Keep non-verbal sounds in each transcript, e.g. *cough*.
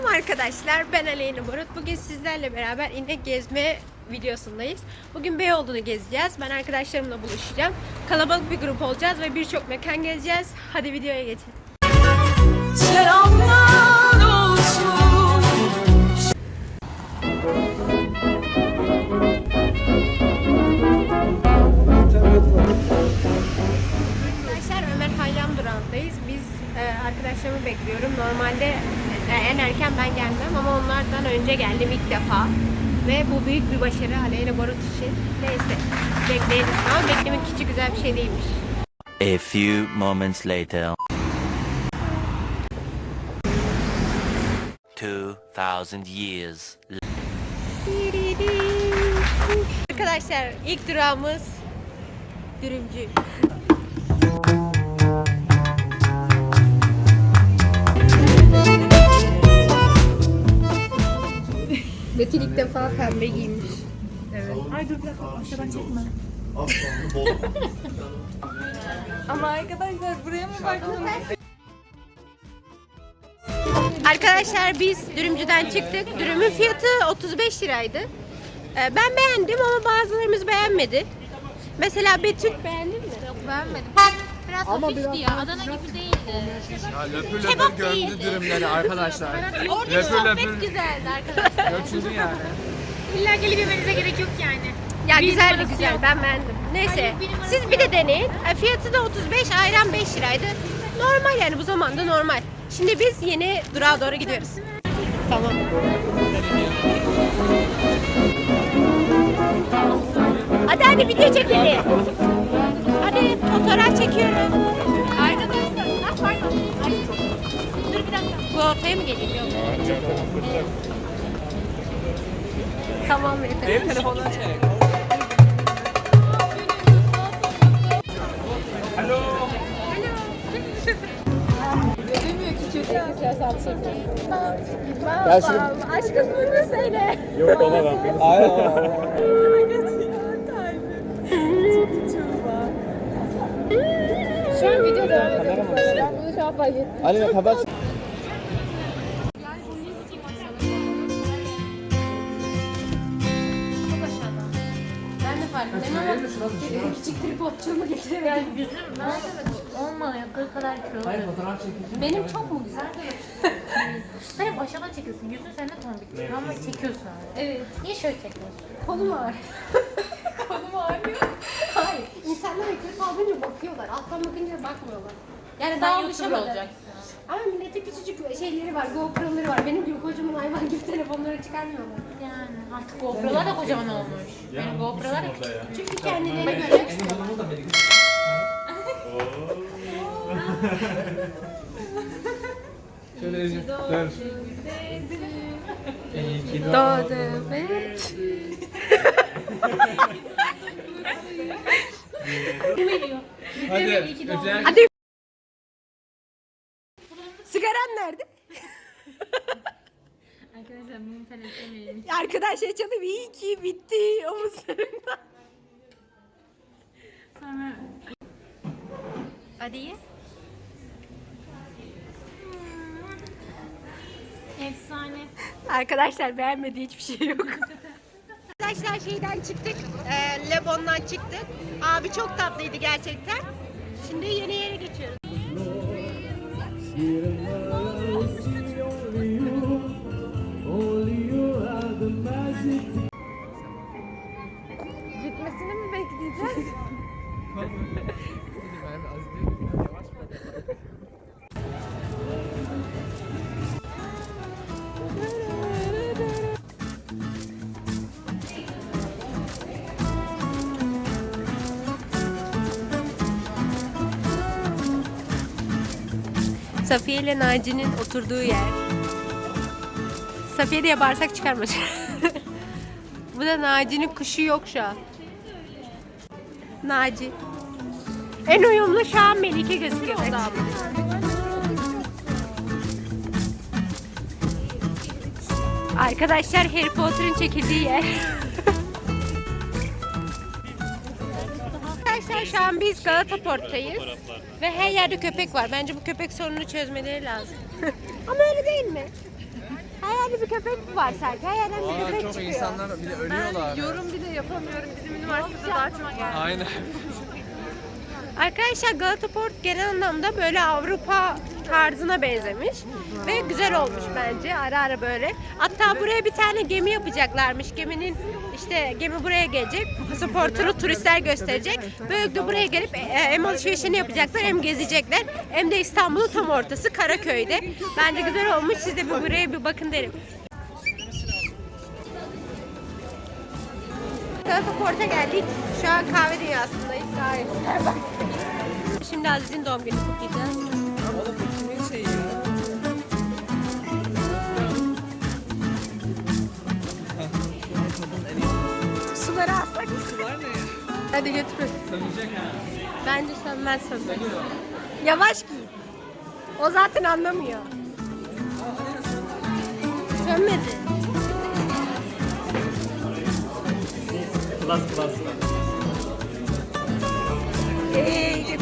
Selam arkadaşlar. Ben Aleyna Barut. Bugün sizlerle beraber inek gezme videosundayız. Bugün Beyoğlu'nu gezeceğiz. Ben arkadaşlarımla buluşacağım. Kalabalık bir grup olacağız ve birçok mekan gezeceğiz. Hadi videoya geçelim. Selamlar en erken ben gelmem ama onlardan önce geldim ilk defa. Ve bu büyük bir başarı Aleyna Barut için. Neyse bekleyelim. Ama beklemek küçük güzel bir şey değilmiş. A few moments later. 2000 years Arkadaşlar ilk durağımız dürümcü. İlk defa pembe giymiş. Ay dur bir dakika aşağıdan çekme. Ama arkadaşlar buraya mı baktın? Arkadaşlar biz dürümcüden çıktık. Dürümün fiyatı 35 liraydı. Ee, Ben beğendim ama bazılarımız beğenmedi. Mesela Betül beğendin mi? Beğenmedim. Biraz hafifti ya. Adana gibi değildi. Ya löpür löpür gömdü dürümleri arkadaşlar. Oradaki Löpür sohbet löpür güzeldi arkadaşlar. götürdü yani. İlla gelip yemenize gerek yok yani. Ya Bir güzeldi numarası güzel. yok. Ben beğendim. Neyse. Hayır, bir numarası Siz bir de deneyin. E, Fiyatı da 35, ayran 5 liraydı. Normal yani bu zamanda normal. Şimdi biz yeni durağa doğru gidiyoruz. Tamam. Hadi hadi video çekelim. Hadi fotoğraf çekiyorum. Bu ortaya mı geleyim? Yok. Tamam yeter. Benim telefondan çek. Alo. Gel şimdi. Aşkım bunu söyle. Yok ben. Aynen. Şu an video devam ediyor. Ben bunu şu an fark ettim. Ali kapat. Ben ettim ama küçük tripodçuğumu getiremedim. Yüzüm ben olmadı. Yakın kadar kilo. Hayır fotoğraf çekeceğim. Benim çok mu güzel? Sen hep aşağıdan çekiyorsun. Yüzün sende tombik. Ama çekiyorsun. Evet. Niye şöyle çekiyorsun? Kolum ağrıyor. *laughs* Kolum ağrıyor. Hayır. İnsanlar yukarı kaldırınca bakıyorlar. Alttan bakınca bakmıyorlar. Yani daha YouTuber olacaksın. Ama milletin küçücük şeyleri var, GoPro'ları var. Benim gibi kocaman hayvan gibi telefonları çıkarmıyorlar. Yani artık GoPro'lar da kocaman olmuş. Benim GoPro'lar da Çünkü kendilerine göre Şöyle Ece. Dön. İyi ki doğdu. Evet. Hadi. iyi ki doğdun. Özel. Hadi. Sigaran nerede? Arkadaşlar bunu falan istemeyin. Arkadaşlar canım iyi ki bitti omuzlarımda. Sonra Hadi ye. efsane. Arkadaşlar beğenmediği hiçbir şey yok. Arkadaşlar şeyden çıktık. E, Lebon'dan çıktık. Abi çok tatlıydı gerçekten. Şimdi yeni yere geçiyoruz. Safiye ile Naci'nin oturduğu yer. Safiye diye bağırsak çıkarma. *laughs* Bu da Naci'nin kuşu yok şu an. Naci. En uyumlu şu an Melike gözüküyor. Arkadaşlar Harry Potter'ın çekildiği yer. *laughs* Arkadaşlar şu an biz Galata Port'tayız. Ve her yerde köpek var. Bence bu köpek sorununu çözmeleri lazım. *laughs* Ama öyle değil mi? yerden bir köpek var Serkan. Her yerden bir köpek çok çıkıyor. insanlar bile ölüyorlar. Yorum bile yapamıyorum. Bizim üniversitede daha çok var. Aynen. Arkadaşlar Galata Port genel anlamda böyle Avrupa tarzına benzemiş. Ve güzel olmuş bence ara ara böyle. Hatta buraya bir tane gemi yapacaklarmış. Geminin işte gemi buraya gelecek. Pasaportunu turistler gösterecek. Böyle de buraya gelip e, hem alışverişini yapacaklar hem gezecekler. Hem de İstanbul'un tam ortası Karaköy'de. Bence güzel olmuş. Siz de bir buraya bir bakın derim. Port'a geldik. Şu an kahve dünyasındayız. Gayet. Şimdi Aziz'in doğum günü kutlayacağız. Hadi götür. Sönecek ha. Bence sönmez sönmez. Yavaş giy. O zaten anlamıyor. Sönmedi. Plus plus. İyi ki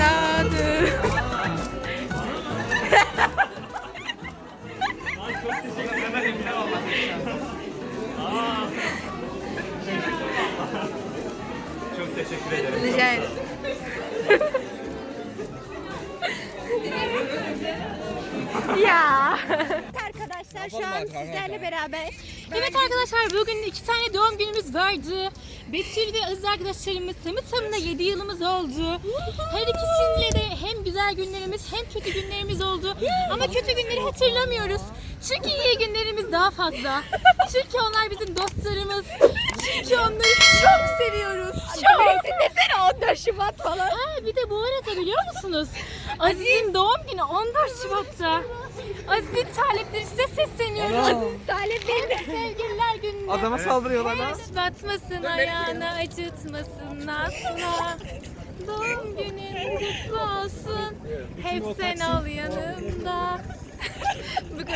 *laughs* ya. Arkadaşlar şu an sizlerle beraber Evet arkadaşlar bugün iki tane doğum günümüz vardı. Betül ve Aziz arkadaşlarımız tamı tamına 7 yılımız oldu. Her ikisiyle de hem güzel günlerimiz hem kötü günlerimiz oldu. Ama kötü günleri hatırlamıyoruz. Çünkü iyi günlerimiz daha fazla. *laughs* Çünkü onlar bizim dostlarımız. Çünkü onları çok seviyoruz. Çok. desene 14 Şubat falan. Ha bir de bu arada biliyor musunuz? *laughs* Aziz'in doğum günü 14 Şubat'ta. Aziz'in talepleri size sesleniyorum. Aziz Talep benim. sevgililer gününde. Adama saldırıyorlar lan. Güneş batmasın ayağına acıtmasın asla. Doğum günün kutlu olsun. Hep sen ol yanımda.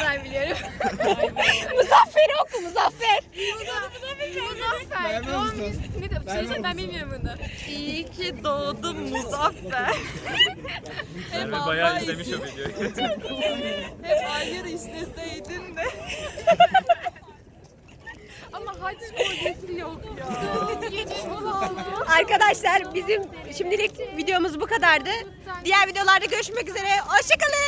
Kadar biliyorum. *laughs* Muzaffer'i oku Muzaffer. Muzaffer. Günü. Ne de şey diyeceğim, ben bilmiyorum bunu. İyi ki doğdun Muzaffer. Merve bayağı izlemiş o videoyu. Hep hayır işleseydin de. *laughs* Ama haç kolyesi yok ya. Arkadaşlar bizim şimdilik videomuz bu kadardı. Diğer videolarda görüşmek üzere. Hoşçakalın.